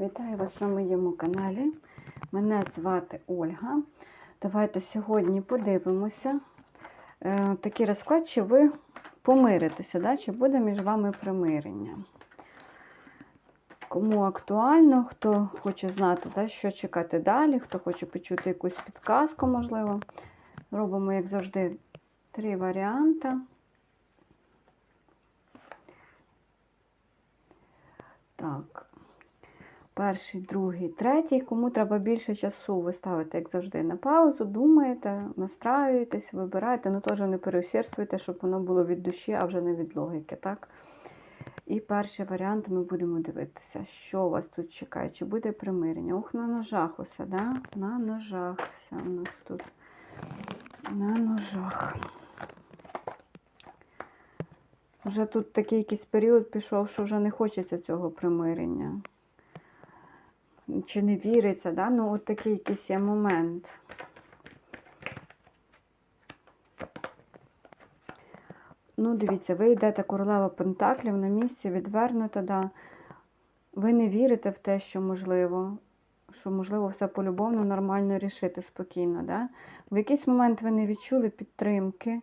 Вітаю вас на моєму каналі. Мене звати Ольга. Давайте сьогодні подивимося е, такий розклад, чи ви помиритеся, да? чи буде між вами примирення. Кому актуально, хто хоче знати, да, що чекати далі, хто хоче почути якусь підказку, можливо. Робимо, як завжди, три варіанти. Так, перший, другий, третій. Кому треба більше часу, ви ставите, як завжди, на паузу, думаєте, настраюєтесь, вибираєте, ну теж не переусердствуйте, щоб воно було від душі, а вже не від логіки. так? І перший варіант ми будемо дивитися, що вас тут чекає, чи буде примирення. Ух, на ножах усе, да? На ножах все у нас тут. На ножах. Вже тут такий якийсь період пішов, що вже не хочеться цього примирення. Чи не віриться, да? ну от такий якийсь є момент. Ну, дивіться, ви йдете королева Пентаклів на місці, відвернута, да. Ви не вірите в те, що можливо, що можливо все полюбовно, нормально рішити спокійно. Да? В якийсь момент ви не відчули підтримки е,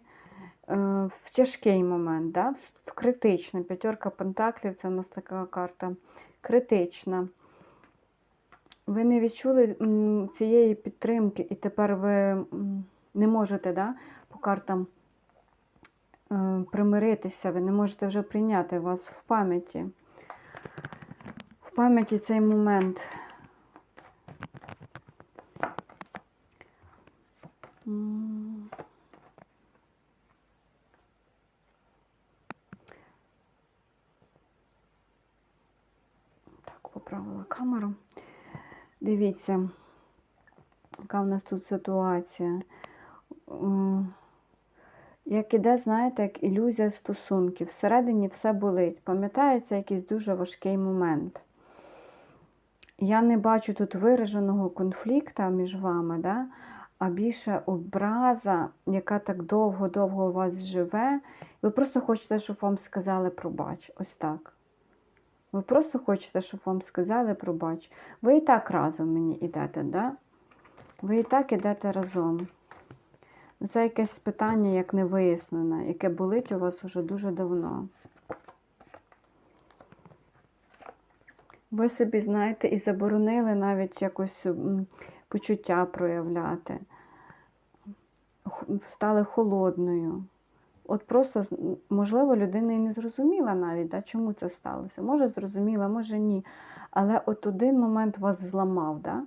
в тяжкий момент, да? в критичний. П'ятерка Пентаклів це у нас така карта критична. Ви не відчули цієї підтримки, і тепер ви не можете да, по картам е, примиритися, ви не можете вже прийняти вас в пам'яті. В пам'яті цей момент. М. Дивіться, яка в нас тут ситуація. Як іде, знаєте, як ілюзія стосунків. Всередині все болить. Пам'ятається якийсь дуже важкий момент. Я не бачу тут вираженого конфлікту між вами, да? а більше образа, яка так довго-довго у вас живе. Ви просто хочете, щоб вам сказали пробач. Ось так. Ви просто хочете, щоб вам сказали пробач. Ви і так разом мені йдете, да? Ви і так йдете разом. Це якесь питання, як не вияснене, яке болить у вас уже дуже давно. Ви собі, знаєте, і заборонили навіть якось почуття проявляти. Стали холодною. От просто, можливо, людина і не зрозуміла навіть, да, чому це сталося. Може, зрозуміла, може ні. Але от один момент вас зламав. Да?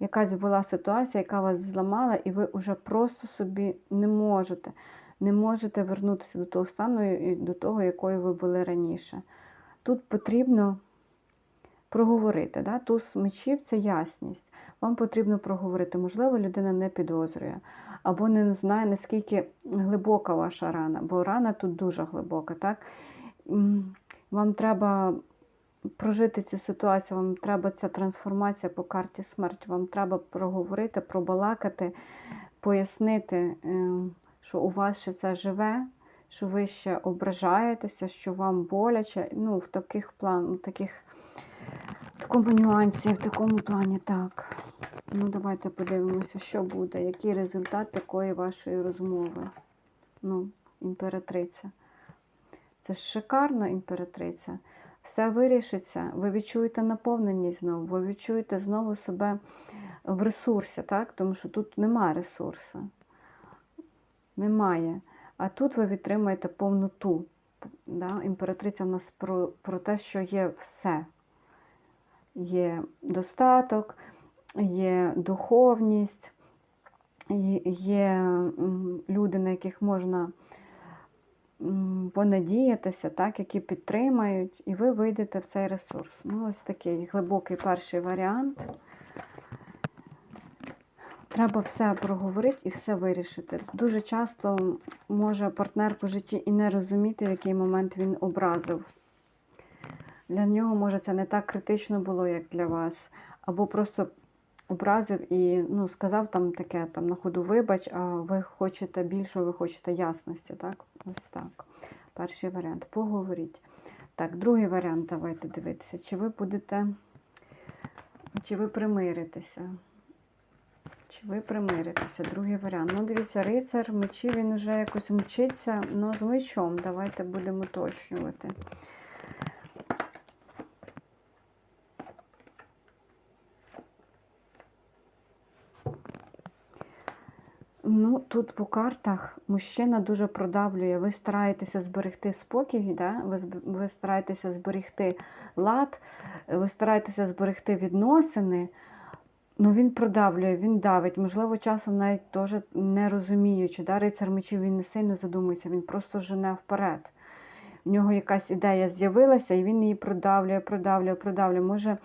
Якась була ситуація, яка вас зламала, і ви вже просто собі не можете, не можете вернутися до того стану і до того, якою ви були раніше. Тут потрібно проговорити. Да? Туз мечів це ясність. Вам потрібно проговорити. Можливо, людина не підозрює або не знає, наскільки глибока ваша рана, бо рана тут дуже глибока. Так? Вам треба прожити цю ситуацію, вам треба ця трансформація по карті смерть, вам треба проговорити, пробалакати, пояснити, е, що у вас ще це живе, що ви ще ображаєтеся, що вам боляче. Ну, в таких план, в таких, в такому нюансі, в такому плані, так. Ну, давайте подивимося, що буде, який результат такої вашої розмови. Ну, імператриця. Це ж шикарно, імператриця. Все вирішиться, ви відчуєте наповненість знову, ви відчуєте знову себе в ресурсі, так? тому що тут немає ресурсу. Немає. А тут ви відтримаєте повноту. Да? Імператриця в нас про, про те, що є все. Є достаток, є духовність, є, люди, на яких можна понадіятися, так, які підтримають, і ви вийдете в цей ресурс. Ну, ось такий глибокий перший варіант. Треба все проговорити і все вирішити. Дуже часто може партнер по житті і не розуміти, в який момент він образив. Для нього, може, це не так критично було, як для вас. Або просто образив і ну, сказав там таке там на ходу вибач, а ви хочете більше, ви хочете ясності. Так? Ось так. Перший варіант. Поговоріть. Так, другий варіант, давайте дивитися. Чи ви будете Чи ви примиритеся? Чи ви примиритеся? Другий варіант. Ну, дивіться, рицар мечі, він уже якось мчиться, ну, з мечом. Давайте будемо уточнювати. Ну, тут по картах мужчина дуже продавлює. Ви стараєтеся зберегти спокій, да? ви, ви стараєтеся зберегти лад, ви стараєтеся зберегти відносини. Ну, він продавлює, він давить. Можливо, часом навіть теж не розуміючи. Да? Рицар мечів він не сильно задумується, він просто жене вперед. В нього якась ідея з'явилася, і він її продавлює, продавлює, продавлює. Може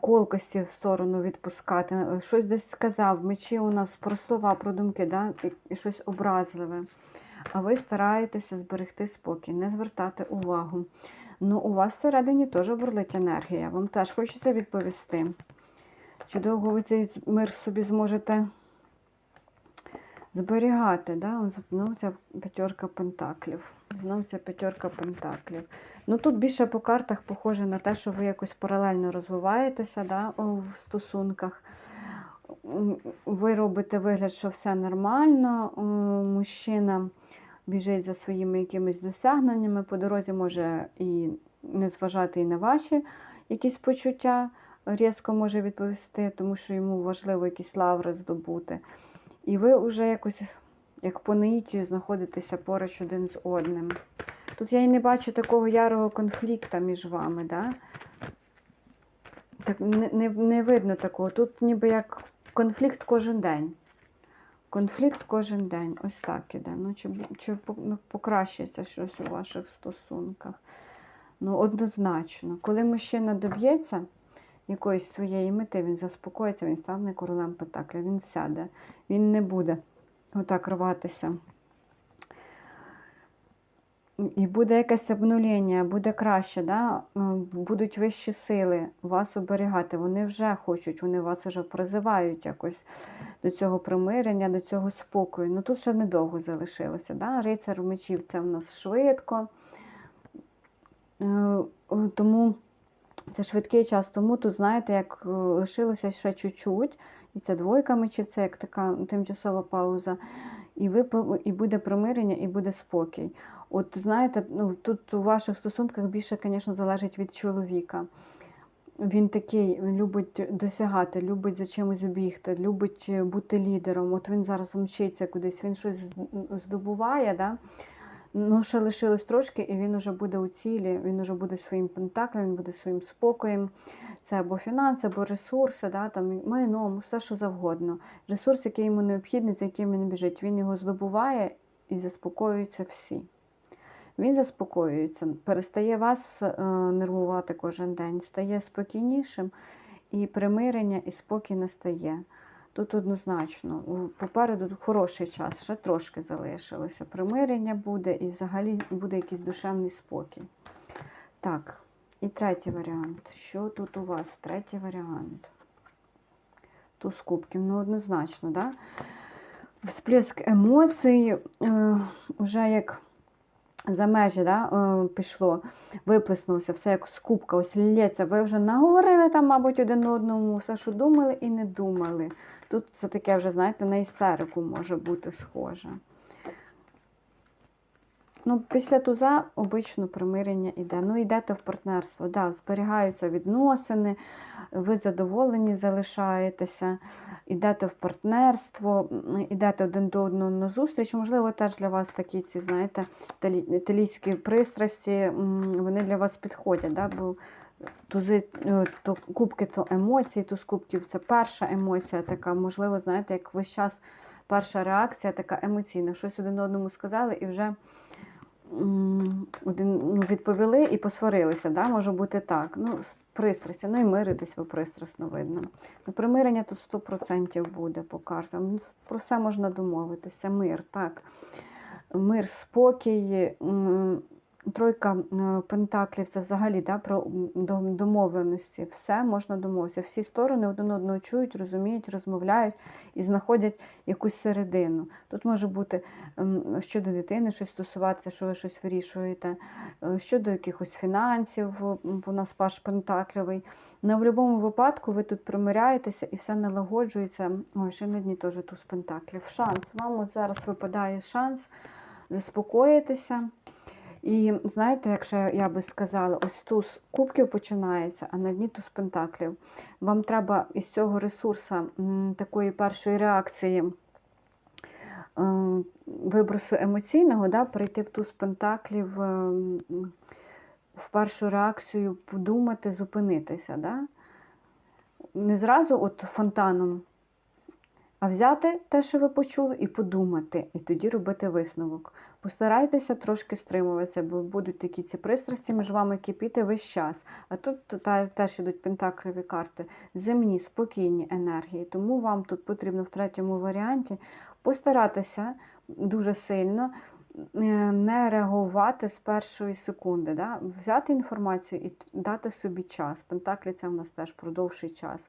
колкості в сторону відпускати. Е, Щось десь сказав. Мечі у нас про слова, про думки, да? і, щось образливе. А ви стараєтеся зберегти спокій, не звертати увагу. Ну, у вас всередині теж бурлить енергія. Вам теж хочеться відповісти. Чи довго ви цей мир собі зможете зберігати? Да? Знову ця п'ятерка пентаклів. Знову ця п'ятерка пентаклів. Ну тут більше по картах похоже на те, що ви якось паралельно розвиваєтеся да, в стосунках. Ви робите вигляд, що все нормально. Мужчина біжить за своїми якимись досягненнями. По дорозі може і не зважати і на ваші якісь почуття, різко може відповісти, тому що йому важливо якісь лаври здобути. І ви вже якось, як по наїтію, знаходитеся поруч один з одним. Тут я і не бачу такого ярого конфлікту між вами, да? Так не, не, не видно такого. Тут ніби як конфлікт кожен день. Конфлікт кожен день. Ось так іде. Ну, чи, чи ну, покращиться щось у ваших стосунках? Ну, однозначно. Коли мужчина доб'ється якоїсь своєї мети, він заспокоїться, він стане королем Пентакля, він сяде, він не буде отак рватися. І буде якесь обнулення, буде краще, да? е, будуть вищі сили вас оберігати. Вони вже хочуть, вони вас вже призивають якось до цього примирення, до цього спокою. Ну тут ще недовго залишилося. Да? Рицар мечів це в нас швидко. Е, Тому це швидкий час. Тому тут, знаєте, як е, лишилося ще чуть-чуть, і це двойка мечів, це як така тимчасова пауза. І, ви, і буде примирення, і буде спокій. От знаєте, ну тут у ваших стосунках більше, звісно, залежить від чоловіка. Він такий, він любить досягати, любить за чимось бігти, любить е, бути лідером. От він зараз мчиться кудись, він щось здобуває, да? ну ще лишилось трошки, і він уже буде у цілі, він уже буде своїм пентаклем, він буде своїм спокоєм. Це або фінанси, або ресурси, да, там, майно, все що завгодно. Ресурс, який йому необхідний, за яким він біжить, він його здобуває і заспокоюються всі. Він заспокоюється, перестає вас е, нервувати кожен день, стає спокійнішим, і примирення, і спокій настає. Тут однозначно, попереду хороший час, ще трошки залишилося. Примирення буде і взагалі буде якийсь душевний спокій. Так, і третій варіант. Що тут у вас? Третій варіант. Туз кубків, ну однозначно, да? Всплеск емоцій, е, уже як за межі да, е, пішло, виплеснулося, все як скупка, ось лється. Ви вже наговорили там, мабуть, один одному, все, що думали і не думали. Тут це таке вже, знаєте, на істерику може бути схоже. Ну, після туза обично примирення йде. Ну, йдете в партнерство, да, зберігаються відносини, ви задоволені залишаєтеся, йдете в партнерство, йдете один до одного на зустріч. Можливо, теж для вас такі ці, знаєте, італі- італійські пристрасті, вони для вас підходять, да, бо тузи, е, то кубки то емоції, туз кубків це перша емоція така, можливо, знаєте, як весь час перша реакція така емоційна. Щось один одному сказали і вже один, ну, відповіли і посварилися. Да? Може бути так. Ну, пристрасті, ну і миритись ви пристрасно видно. Ну, примирення тут 100% буде по картам. Ну, Про все можна домовитися. Мир, так. Мир, спокій. Тройка е, пентаклів це взагалі да, про домовленості. Все можна домовитися. Всі сторони один одного чують, розуміють, розмовляють і знаходять якусь середину. Тут може бути щодо дитини щось стосуватися, що ви щось вирішуєте, е, щодо якихось фінансів, у нас паш пентакльовий. Ну, в будь-якому випадку ви тут примиряєтеся і все налагоджується. Ой, ще на дні теж туз пентаклів. Шанс. Вам от зараз випадає шанс заспокоїтися. І знаєте, якщо я би сказала, ось туз кубків починається, а на дні туз пентаклів. Вам треба із цього ресурсу такої першої реакції е, вибросу емоційного, да, перейти в туз пентаклів, е, в першу реакцію подумати, зупинитися. Да? Не зразу от фонтаном, а взяти те, що ви почули, і подумати, і тоді робити висновок. Постарайтеся трошки стримуватися, бо будуть такі ці пристрасті між вами кипіти весь час. А тут теж ідуть пентаклеві карти, земні, спокійні енергії. Тому вам тут потрібно в третьому варіанті постаратися дуже сильно е, не реагувати з першої секунди. Да? Взяти інформацію і дати собі час. Пентаклі це в нас теж продовший час.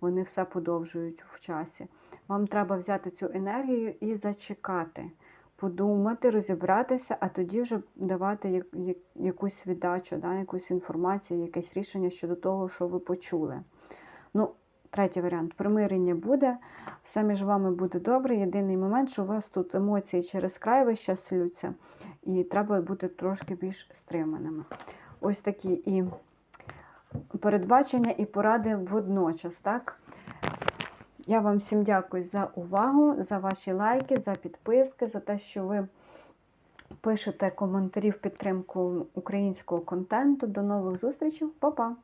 Вони все подовжують в часі. Вам треба взяти цю енергію і зачекати, подумати, розібратися, а тоді вже давати як- як- якусь віддачу, да, якусь інформацію, якесь рішення щодо того, що ви почули. Ну, третій варіант примирення буде, все між вами буде добре. Єдиний момент, що у вас тут емоції через край весь час лються, і треба бути трошки більш стриманими. Ось такі і передбачення, і поради водночас, так? Я вам всім дякую за увагу, за ваші лайки, за підписки, за те, що ви пишете коментарі в підтримку українського контенту. До нових зустрічей, Па-па!